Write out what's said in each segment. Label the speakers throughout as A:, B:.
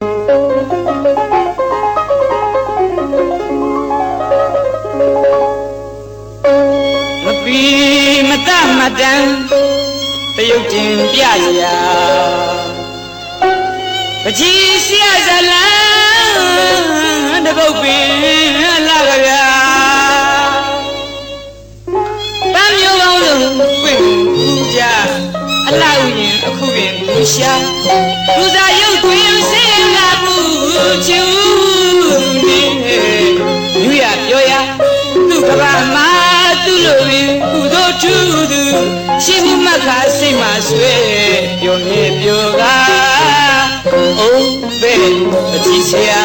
A: မပီမတမတန်တယုတ်တင်ပြရာပကြီးဆရာဇလံတပုတ်ပင်လာကြဗျာတမ်းမျိုးကောင်းလုံးပွင့်ဦးကြအလောက်ရင်အခုရင်လူရှာ လိုရင်ကုသိုလ်ထူးသူရှိမှုမခါစိတ်မှဆွဲပြောနေပြောကားအိုးပဲအကြည့်ဆရာ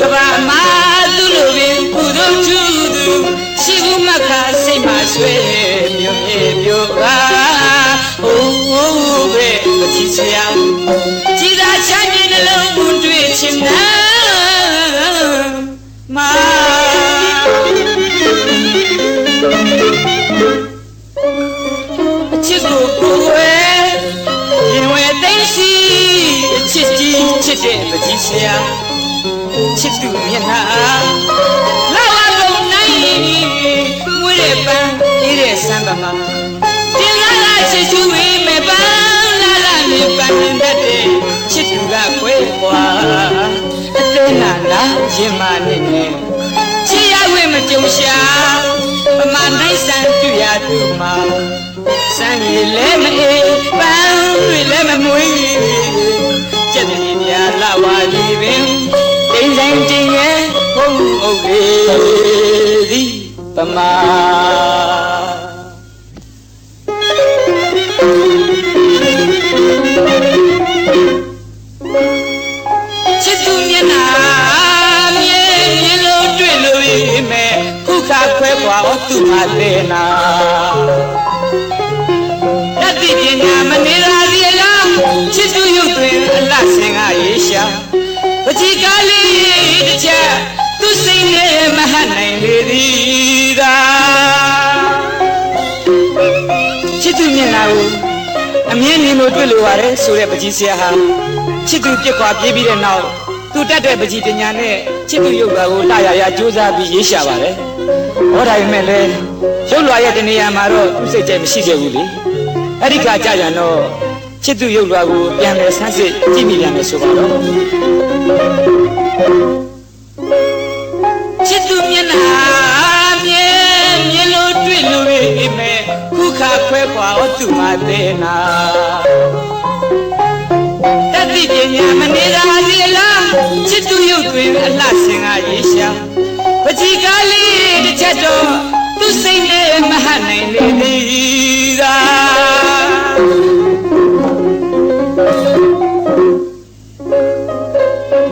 A: ကဘာမှာသူ့လိုပင်ကုသိုလ်ထူးသူရှိဘူးမခါ စ်တဲ့ပကြီးဆရာချစ်သူမျက်နှာလောက်အကုန်နိုင်မွေးတဲ့ပန်းအေးတဲ့ဆမ်းပါမှာတင်လာလာချစ်သူဝေးမဲ့ပန်းလာလာနေပန်းနေတဲ့ချစ်သူကခွဲခွာအသေးနာလာရင်မနေနဲ့ချစ်ရဝဲမကြုံရှာပမာနိုင်ဆန်းတွေ့ရသူမှာစမ်းရည်လည်းမအေး ဝါလီပင်တိမ်ဆိုင်တင်ရဲ့ဘုံအုပ်လေးသည်ပမာချစ်သူမျက်နှာမြဲမြင်လို့တွေ့လို့ရမယ်ခုခါခွဲခွာတော့သူ့မှာတဲ့နာတတိပညာမနေရာဒီလား က်နှာကိုအမြင်မြင်လို့တွေ့လို့ရတယ်ဆိုတဲ့ပကြီးဆရာဟာချစ်သူပြစ်ခွာပြေးပြီးတဲ့နောက်သူတတ်တဲ့ပကြီးပညာနဲ့ချစ်သူရုပ်ပါကိုလှရရကြိုးစားပြီးရေးရှာပါတယ်ဟောဒါပေမဲ့လည်းရုပ်လွာရဲ့တနေရာမှာတော့သူစိတ်ကြိုက်မရှိခဲ့ဘူးလေအဲ့ဒီခါကြာကြတော့ချစ်သူရုပ်လွာကိုပြန်လဲဆန်းစစ်ကြည့်မိပြန်မယ်ဆိုပါတော့ ခုခါခွဲခွာတော့သူမသေးနာတတိပညာမနေတာဒီလားချစ်သူရုပ်တွင်အလှဆင်ကရေရှာပချီကားလေးတစ်ချက်တော့သူစိတ်နဲ့မဟတ်နိုင်လေသည်သာ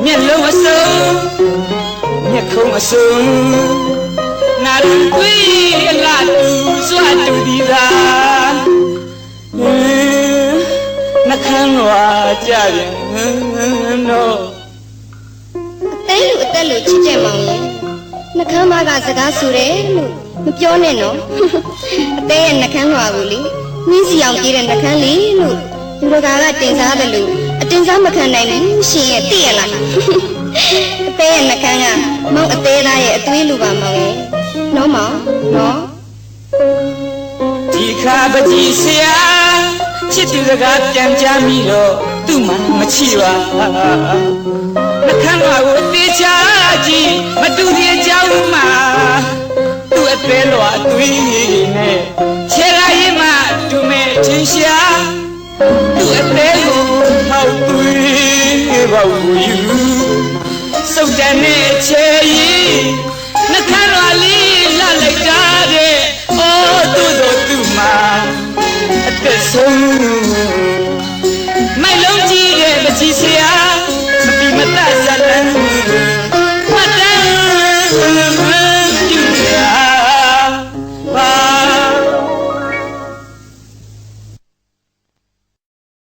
A: မျက်လုံးအစုံမျက်ခုံးအစုံနာရကွေးအလားတူစွာတူဒီသာဟ ကြပြန်တော့
B: အသေးလူအသက်လူချစ်ကြမောင်ရဲ့နှကမ်းမကစကားဆိုတယ်လို့မပြောနဲ့နော်အသေးရဲ့နှကမ်းလွာကိုလေနှင်းစီအောင်ပြေးတဲ့နှကမ်းလေးလို့လူတကာကတင်စားတယ်လို့အတင်စားမခံနိုင်ဘူးရှင်ရဲ့သိရလားအသေးရဲ့နှကမ်းကမောင်အသေးသားရဲ့အသွေးလူပါမောင်ရဲ့နော်မောင်နော်
A: ဒီခါပကြီးဆရာချစ်သူစကားပြန်ကြမိတော့ သူ့မှာမချီပါနှခမ်းလွာကိုတေချာကြည့်မတူတဲ့ကြောင်းမှာသူ့အသေးလွာအသွေးနဲ့ခြေလိုက်ရင်မှတူမဲ့ချင်းရှာသူ့အသေးကိုပေါက်သွေးပေါက်ကိုယူစုတ်တန်နဲ့ချေရီနှခမ်းရွာလေးလှလိုက်တာ